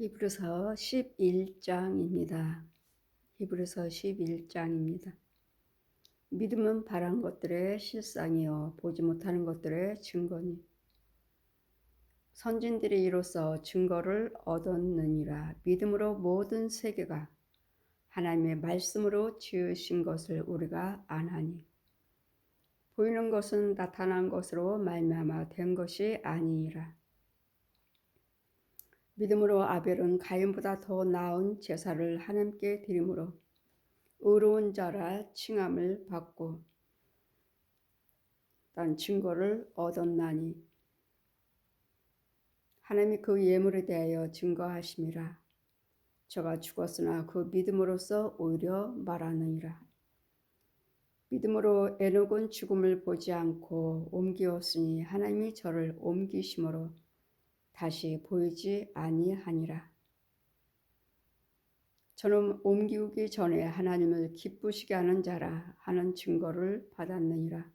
히브리서 11장입니다. 히브리서 11장입니다. 믿음은 바란 것들의 실상이요 보지 못하는 것들의 증거니 선진들이 이로써 증거를 얻었느니라 믿음으로 모든 세계가 하나님의 말씀으로 지으신 것을 우리가 아나니 보이는 것은 나타난 것으로 말미암아 된 것이 아니니라 믿음으로 아벨은 가인보다 더 나은 제사를 하나님께 드림으로 의로운 자라 칭함을 받고 딴 증거를 얻었나니 하나님이 그 예물에 대하여 증거하심이라. 저가 죽었으나 그 믿음으로써 오히려 말하느니라. 믿음으로 에녹은 죽음을 보지 않고 옮기었으니 하나님이 저를 옮기심으로 다시 보이지 아니하니라. 저는 옮기기 전에 하나님을 기쁘시게 하는 자라 하는 증거를 받았느니라.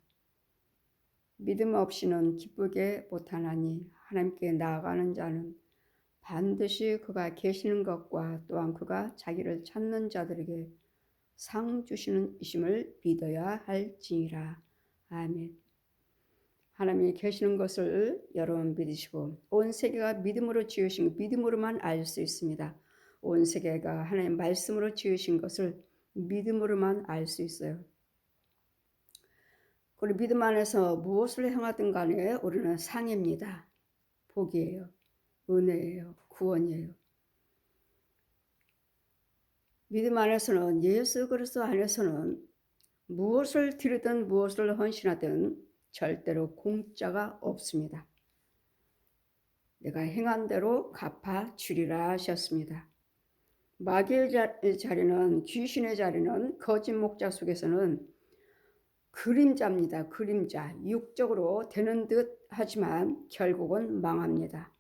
믿음 없이는 기쁘게 못하나니 하나님께 나아가는 자는 반드시 그가 계시는 것과 또한 그가 자기를 찾는 자들에게 상 주시는 이심을 믿어야 할지니라. 아멘. 하나님이 계시는 것을 여러분 믿으시고 온 세계가 믿음으로 지으신 믿음으로만 알 수 있습니다. 온 세계가 하나님 말씀으로 지으신 것을 믿음으로만 알 수 있어요. 우리 믿음 안에서 무엇을 행하든 간에 우리는 상입니다. 복이에요. 은혜예요. 구원이에요. 믿음 안에서는 예수 그리스도 안에서는 무엇을 드리든 무엇을 헌신하든 절대로 공짜가 없습니다. 내가 행한 대로 갚아 주리라 하셨습니다. 마귀의 자리는 귀신의 자리는 거짓 목자 속에서는 그림자입니다. 그림자. 육적으로 되는 듯 하지만 결국은 망합니다.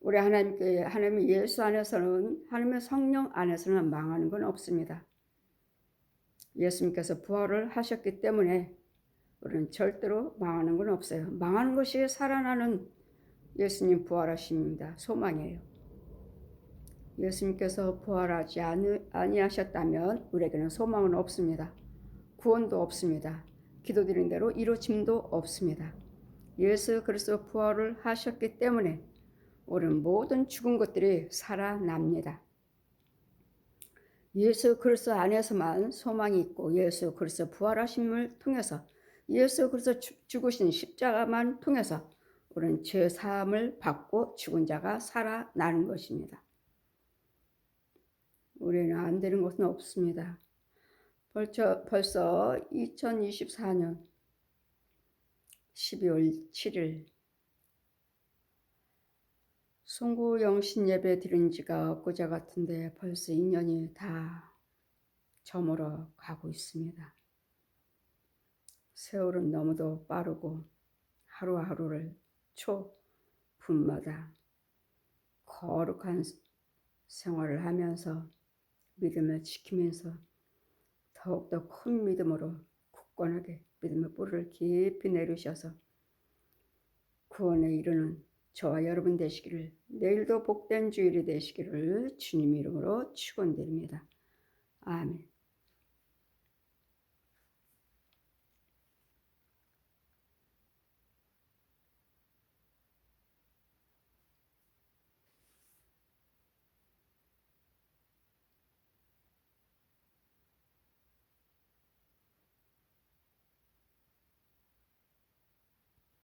우리 하나님께 하나님 예수 안에서는 하나님의 성령 안에서는 망하는 건 없습니다. 예수님께서 부활을 하셨기 때문에 우리는 절대로 망하는 건 없어요. 망하는 것이 살아나는 예수님 부활하십니다. 소망이에요. 예수님께서 부활하지 아니하셨다면 우리에게는 소망은 없습니다. 구원도 없습니다. 기도드린 대로 이루어짐도 없습니다. 예수 그리스도 부활을 하셨기 때문에 우리는 모든 죽은 것들이 살아납니다. 예수 그리스도 안에서만 소망이 있고 예수 그리스도 부활하심을 통해서 예수 그리스도 죽으신 십자가만 통해서 우리는 죄 사함을 받고 죽은 자가 살아나는 것입니다. 우리는 안 되는 것은 없습니다. 벌써, 벌써 2024년 12월 7일 송구 영신 예배 드린 지가 엊그제 같은데 벌써 2년이 다 저물어 가고 있습니다. 세월은 너무도 빠르고 하루하루를 초 분마다 거룩한 생활을 하면서 믿음을 지키면서 더욱더 큰 믿음으로 굳건하게 믿음의 뿌리를 깊이 내리셔서 구원에 이르는 저와 여러분 되시기를 내일도 복된 주일이 되시기를 주님 이름으로 축원드립니다. 아멘.